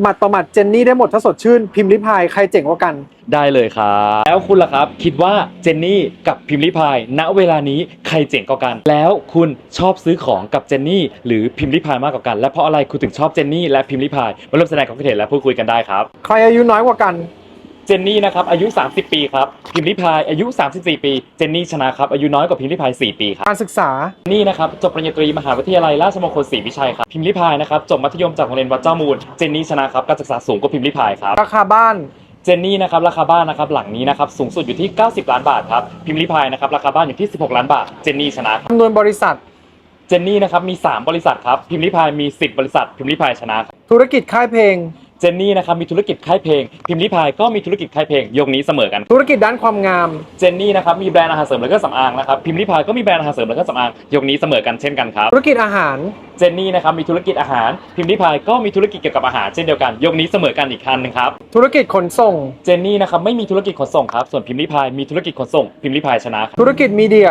หมัดต่อหมัดเจนนี่ได้หมดถ้าสดชื่น พิมพ์ริพายใครเจ๋งกว่ากัน ได้เลยครับ แล้วคุณล่ะครับ คิดว่าเจนนี่กับพิมพ์ริพาย ณเวลานี้ใครเจ๋งกว่ากัน แล้วคุณชอบซื้อของกับเจนนี่หรือพิมพ์ริพายมากกว่ากัน และเพราะอะไรคุณถึงชอบเจนนี่และพิมพ์ริพายมาร่วมแสดงความคิดเห็นและพูดคุยกันได้ครับ ใครอายุน้อยกว่ากัน เจนนี่นะครับอายุ 30 ปีครับพิมพ์ริพายอายุ 34 ปีเจนนี่ชนะครับอายุน้อยกว่าพิมพ์ริพาย 4 ปีครับการศึกษานี่นะครับจบปริญญาตรีมหาวิทยาลัยราชมงคลศรีวิชัยครับพิมพ์ริพายนะครับจบมัธยมจากโรงเรียนวัดเจ้ามูลเจนนี่ชนะครับการศึกษาสูงกว่าพิมพ์ริพายครับราคาบ้านเจนนี่นะครับราคาบ้านนะครับหลังนี้นะครับสูงสุดอยู่ที่ 90 ล้านบาทครับพิมพ์ริพายนะครับราคาบ้านอยู่ที่ 16 ล้านบาทเจนนี่ชนะครับจำนวนบริษัทเจนนี่นะครับมี 3 บริษัทครับพิมพ์ริพายมี 10 บริษัท พิมพ์ริพายชนะครับธุรกิจค่ายเพลง เจนนี่นะครับมีธุรกิจค่ายเพลง พิมพ์ริพายก็มีธุรกิจค่ายเพลงยกนี้เสมอกัน ธุรกิจด้านความงาม เจนนี่นะครับมีแบรนด์อาหารเสริมและก็สำอางนะครับพิมพ์ริพายก็มีแบรนด์อาหารเสริมและก็สำอางยกนี้เสมอกันเช่นกันครับธุรกิจอาหาร เจนนี่นะครับมีธุรกิจอาหาร พิมพ์ริพายก็มีธุรกิจเกี่ยวกับอาหารเช่นเดียวกันยกนี้เสมอกันอีกคันหนึ่งครับธุรกิจขนส่ง เจนนี่นะครับไม่มีธุรกิจขนส่งครับส่วนพิมพ์ริพายมีธุรกิจขนส่งพิมพ์ริพายชนะครับธุรกิจมีเดีย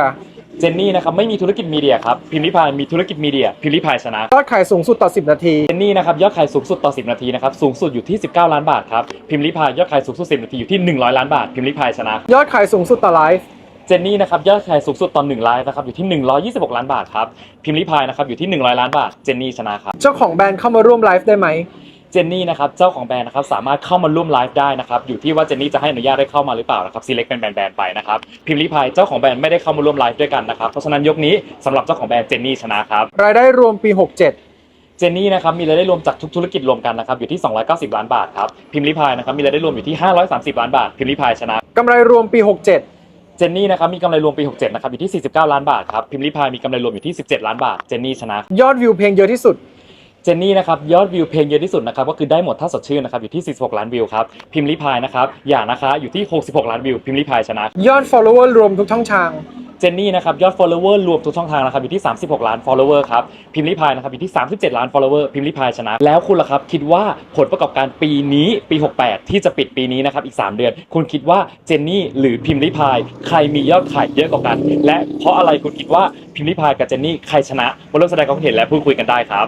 เจนนี่นะครับไม่มีธุรกิจมีเดียครับพิมพ์ริพายมีธุรกิจมีเดียพิมพ์ริพายชนะยอดขายสูงสุดต่อ 10 นาที เจนนี่นะครับยอดขายสูงสุดต่อ 10 นาทีนะครับสูงสุดอยู่ที่ 19 ล้านบาทครับพิมพ์ริพายยอดขายสูงสุด 10 นาทีอยู่ที่ 100 ล้านบาทพิมพ์ริพายชนะ ยอดขายสูงสุดต่อไลฟ์เจนนี่นะครับยอดขายสูงสุดต่อ1ไลฟ์นะครับอยู่ที่ 126 ล้านบาทครับพิมพ์ริพายนะครับอยู่ที่ 100 ล้านบาทเจนนี่ชนะครับเจ้าของแบรนด์เข้ามาร่วมไลฟ์ได้ไหม เจนนี่นะครับเจ้าของแบรนด์นะครับสามารถเข้ามาร่วมไลฟ์ได้นะครับอยู่ที่ว่าเจนนี่จะให้อนุญาตได้เข้ามาหรือเปล่านะครับซีเล็กเป็นแบรนด์ๆไปนะครับพิมพ์ริพายเจ้าของแบรนด์ไม่ได้เข้ามาร่วมไลฟ์ด้วยกันนะครับเพราะฉะนั้นยกนี้สำหรับเจ้าของแบรนด์เจนนี่ชนะครับ รายได้รวมปี 67 เจนนี่นะครับมีรายได้รวมจากทุกธุรกิจรวมกันนะครับอยู่ที่ 290 ล้านบาทครับพิมพ์ริพายนะครับมีรายได้รวมอยู่ที่ 530 ล้านบาทพิมพ์ริพายชนะ กำไรรวมปี 67 เจนนี่นะครับมีกำไรรวมปี 67 นะครับอยู่ที่ 49 ล้านบาทครับพิมพ์ริพายมีกำไรรวมอยู่ที่ 17 ล้านบาทเจนนี่ชนะ ยอดวิวเพลงเยอะที่สุดเจนนี่นะครับยอดวิวเพลงเยอะที่สุดนะครับก็คือได้หมดถ้าสดชื่นนะครับอยู่ที่ 46 ล้านวิวครับพิมพ์ริพายนะครับอย่านะคะอยู่ที่ 66 ล้านวิวพิมพ์ริพายชนะ ยอด follower รวมทุกช่องทาง เจนนี่นะครับยอด follower รวมทุกช่องทางนะครับอยู่ที่ 36 ล้าน follower ครับพิมพ์ริพายนะครับอยู่ที่ 37 ล้าน follower พิมพ์ริพายชนะ แล้วคุณล่ะครับคิดว่าผลประกอบการปีนี้ปี 68 ที่จะปิดปีนี้นะครับอีก 3 เดือน คุณคิดว่าเจนนี่หรือพิมพ์ริพายใครมียอดขายเยอะกว่ากัน และเพราะอะไรคุณคิดว่าพิมพ์ริพายกับเจนนี่ใครชนะมาร่วมแสดงความคิดเห็นและพูดคุยกันได้ครับ